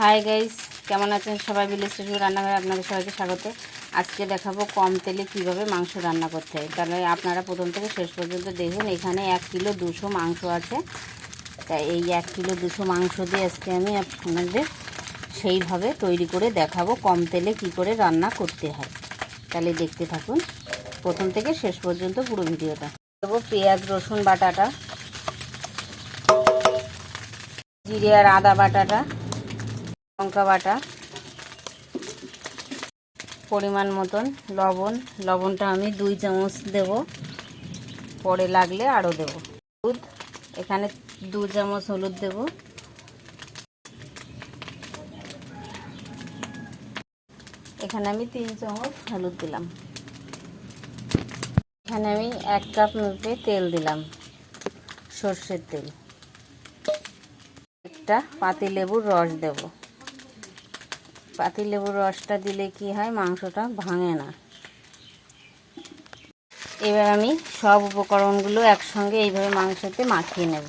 Hi guys কেমন আছেন সবাই? বিলেজ স্টুডিও রান্নাঘরে আপনাদের সবাইকে স্বাগত। আজকে দেখাবো কম তেলে কীভাবে মাংস রান্না করতে হয়। তাহলে আপনারা প্রথম থেকে শেষ পর্যন্ত দেখুন, এখানে এক কিলো দুশো মাংস আছে। তাই এই এক কিলো দুশো মাংস দিয়ে আজকে আমি আপনাদের সেইভাবে তৈরি করে দেখাবো কম তেলে কি করে রান্না করতে হয়। তাহলে দেখতে থাকুন। প্রথম থেকে শেষ পর্যন্ত পুরো ভিডিওটা। দেবো পেঁয়াজ, রসুন বাটাটা, জিরে আর আদা বাটাটা। লঙ্কা বাটা। পরিমাণ মতন লবণ। লবণটা আমি দুই চামচ দেব। পরে লাগলে আরও দেব। হলুদ। এখানে দু চামচ হলুদ দেব। এখানে আমি তিন চামচ হলুদ দিলাম। এখানে আমি এক কাপ মেপে তেল দিলাম, সর্ষের তেল। একটা পাতি লেবুর রস দেব। পাতি লেবুর রসটা দিলে কি হয়, মাংসটা ভাঙে না। এবার আমি সব উপকরণগুলো একসঙ্গে এইভাবে মাংসতে মাখিয়ে নেব।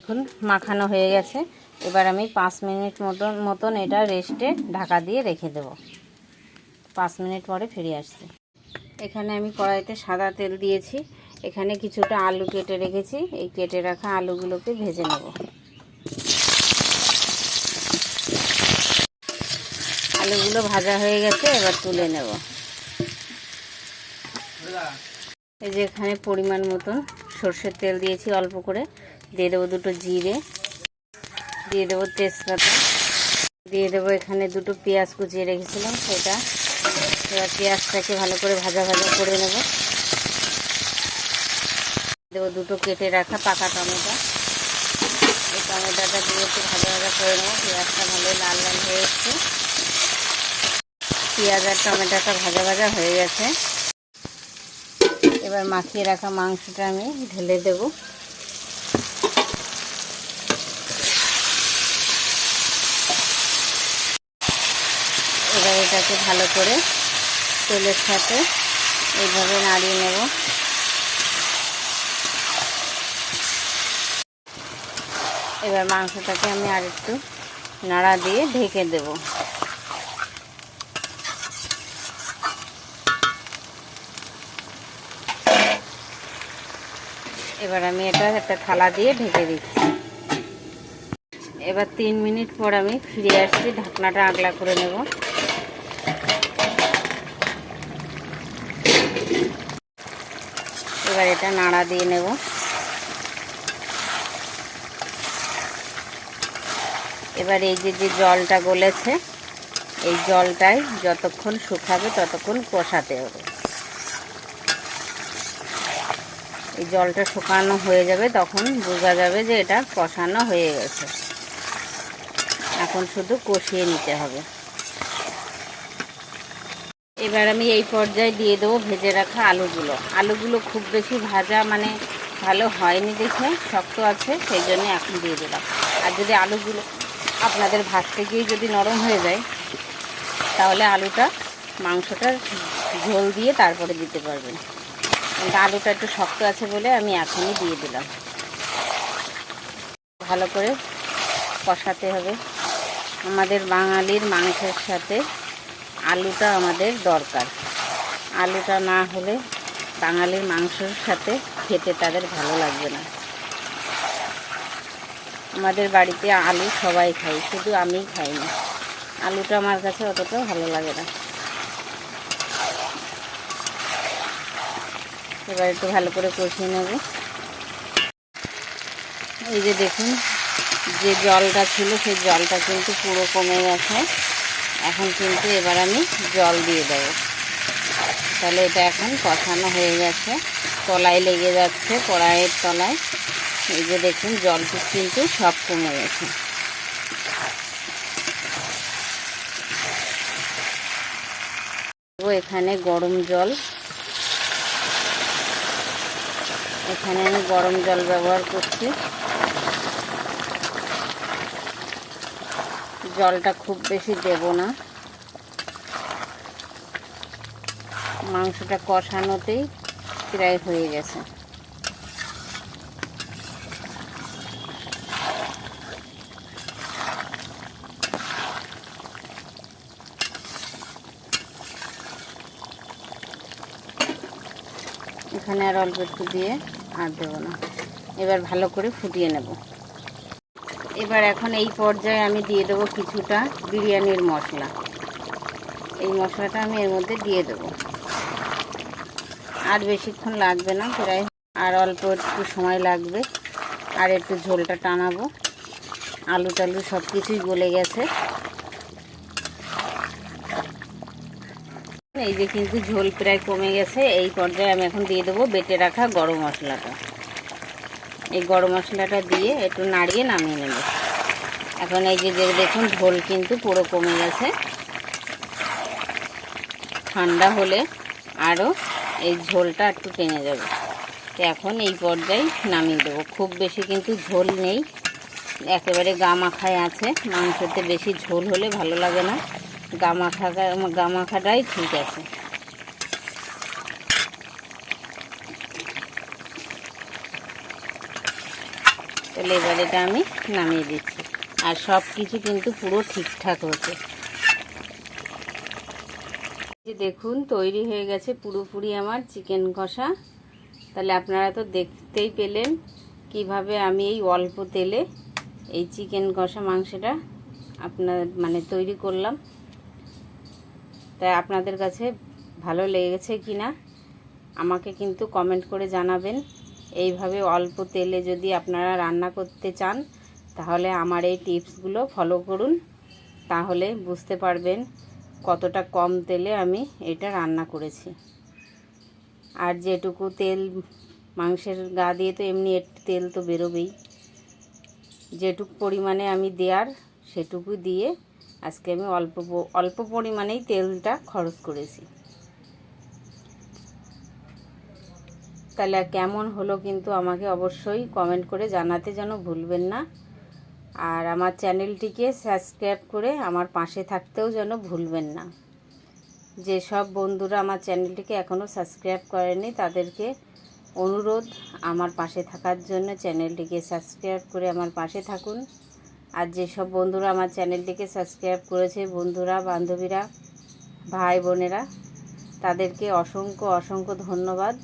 এখন মাখানো হয়ে গেছে। এবার আমি পাঁচ মিনিট মতন মতন এটা রেস্টে ঢাকা দিয়ে রেখে দেব। পাঁচ মিনিট পরে ফিরে আসছি। এখানে আমি কড়াইতে সাদা তেল দিয়েছি। এখানে কিছুটা আলু কেটে রেখেছি। এই কেটে রাখা আলুগুলোকে ভেজে নেব। আলুগুলো ভাজা হয়ে গেছে, এবার তুলে নেব। এই যে এখানে পরিমাণ মতন সর্ষের তেল দিয়েছি অল্প করে। দিয়ে দেবো দুটো জিরে। দিয়ে দেবো তেজপাতা। দিয়ে দেবো এখানে দুটো পেঁয়াজ কুচিয়ে রেখেছিলাম, সেটা। এবার পেঁয়াজটাকে ভালো করে ভাজা ভাজা করে নেব। দেবো দুটো কেটে রাখা পাকা টমেটো। এই টমেটোটা দিয়ে একটু ভাজা ভাজা করে নেব। পেঁয়াজটা ভালো লাল লাল হয়ে এসছে। পেঁয়াজ আর টমেটোটা ভাজা ভাজা হয়ে গেছে। এবার মাখিয়ে রাখা মাংসটা আমি ঢেলে দেবো। এবার এটাকে ভালো করে তেলের সাথে এইভাবে নাড়িয়ে নেব। এবার মাংসটাকে আমি আর একটু নাড়া দিয়ে ঢেকে দেব। এবার আমি এটা একটা থালা দিয়ে ঢেকে দিচ্ছি। এবার তিন মিনিট পর আমি ফিরে আসছি, ঢাকনাটা আগলা করে নেব। এবার এটা নাড়া দিয়ে নেব। এবার এই যে যে জলটা গলেছে, এই জলটাই যতক্ষণ শুকাবে ততক্ষণ কষাতে হবে। এই জলটা শুকানো হয়ে যাবে, তখন বোঝা যাবে যে এটা কষানো হয়ে গেছে। এখন শুধু কষিয়ে নিতে হবে। এবার আমি এই পর্যায়ে দিয়ে দেবো ভেজে রাখা আলুগুলো। আলুগুলো খুব বেশি ভাজা মানে ভালো হয়নি দেখে, শক্ত আছে, সেই জন্য এখন দিয়ে দিলাম। আর যদি আলুগুলো আপনাদের ভাজতে গিয়ে যদি নরম হয়ে যায়, তাহলে আলুটা মাংসটা ঝোল দিয়ে তারপরে দিতে পারবেন। কিন্তু আলুটা একটু শক্ত আছে বলে আমি এখনই দিয়ে দিলাম। ভালো করে কষাতে হবে। আমাদের বাঙালির মাংসের সাথে আলুটা আমাদের দরকার। আলুটা না হলে বাঙালির মাংসের সাথে খেতে তাদের ভালো লাগবে না। আমাদের বাড়িতে আলু সবাই খাই শুধু আমিই খাই না। আলুটা আমার কাছে অতটা ভালো লাগে না। এবার একটু ভালো করে কষিয়ে নেব। এই যে দেখুন, যে জলটা ছিল, সেই জলটা কিন্তু পুরো কমে গেছে। এখন কিন্তু এবার আমি জল দিয়ে দেবো। তাহলে এটা এখন কষানো হয়ে গেছে। তলায় লেগে যাচ্ছে কড়াইয়ের তলায়। এই যে দেখুন, জলটা কিন্তু সব কমে গেছে। এখানে গরম জল। এখানে আমি গরম জল ব্যবহার করছি। জলটা খুব বেশি দেব না। মাংসটা কষানোতেই প্রায় হয়ে গেছে। এখানে আর অল্প একটু দিয়ে আর দেবো না। এবার ভালো করে ফুটিয়ে নেব। এবার এখন এই পর্যায়ে আমি দিয়ে দেবো কিছুটা বিরিয়ানির মশলা। এই মশলাটা আমি এর মধ্যে দিয়ে দেবো। আর বেশিক্ষণ লাগবে না, প্রায় আর অল্প একটু সময় লাগবে। আর একটু ঝোলটা টানাবো। আলু টালু সব কিছুই গলে গেছে। এই যে কিন্তু ঝোল প্রায় কমে গেছে, এই পর্যায়ে আমি এখন দিয়ে দেবো বেটে রাখা গরম মশলাটা। এই গরম মশলাটা দিয়ে একটু নাড়িয়ে নামিয়ে নেব। এখন এই যে দেখুন, ঝোল কিন্তু পুরো কমে গেছে। ঠান্ডা হলে আরও এই ঝোলটা একটু টেনে যাবে। তো এখন এই পর্যায়ে নামিয়ে দেবো। খুব বেশি কিন্তু ঝোল নেই। একেবারে গা মাখায় আছে। মাংসতে বেশি ঝোল হলে ভালো লাগে না। গা মাখা, গা মাখাটাই ঠিক আছে। তাহলে এবার এটা আমি নামিয়ে দিচ্ছি। আর সব কিছু কিন্তু পুরো ঠিকঠাক হচ্ছে যে দেখুন, তৈরি হয়ে গেছে পুরোপুরি আমার চিকেন কষা। তাহলে আপনারা তো দেখতেই পেলেন কীভাবে আমি এই অল্প তেলে এই চিকেন কষা মাংসটা আপনার মানে তৈরি করলাম। তাই আপনাদের কাছে ভালো লেগেছে কি না আমাকে কিন্তু কমেন্ট করে জানাবেন। এইভাবে অল্প তেলে যদি আপনারা রান্না করতে চান, তাহলে আমার এই টিপসগুলো ফলো করুন। তাহলে বুঝতে পারবেন কতটা কম তেলে আমি এটা রান্না করেছি। আর যেটুকু তেল, মাংসের গা দিয়ে তো এমনি তেল তো বেরোবেই। যেটুকু পরিমাণে আমি দেওয়ার সেটুকু দিয়ে আজকে আমি অল্প অল্প পরিমাণেই তেলটা খরচ করেছি। তাহলে কেমন হলো কিন্তু আমাকে অবশ্যই কমেন্ট করে জানাতে যেন ভুলবেন না। আর আমার চ্যানেলটিকে সাবস্ক্রাইব করে আমার পাশে থাকতেও যেন ভুলবেন না। যে সব বন্ধুরা আমার চ্যানেলটিকে এখনও সাবস্ক্রাইব করেনি, তাদেরকে অনুরোধ, আমার পাশে থাকার জন্য চ্যানেলটিকে সাবস্ক্রাইব করে আমার পাশে থাকুন। আর যেসব বন্ধুরা আমার চ্যানেলটিকে সাবস্ক্রাইব করেছে, বন্ধুরা, বান্ধবীরা ভাই বোনেরা তাদেরকে অসংখ্য অসংখ্য ধন্যবাদ।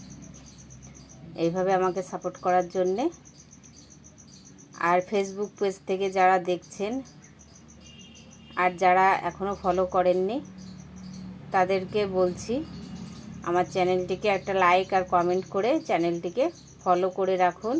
এইভাবে আমাকে সাপোর্ট করার জন্যে। আর ফেসবুক পেজ থেকে যারা দেখছেন আর যারা এখনও ফলো করেননি, তাদেরকে বলছি আমার চ্যানেলটিকে একটা লাইক আর কমেন্ট করে চ্যানেলটিকে ফলো করে রাখুন।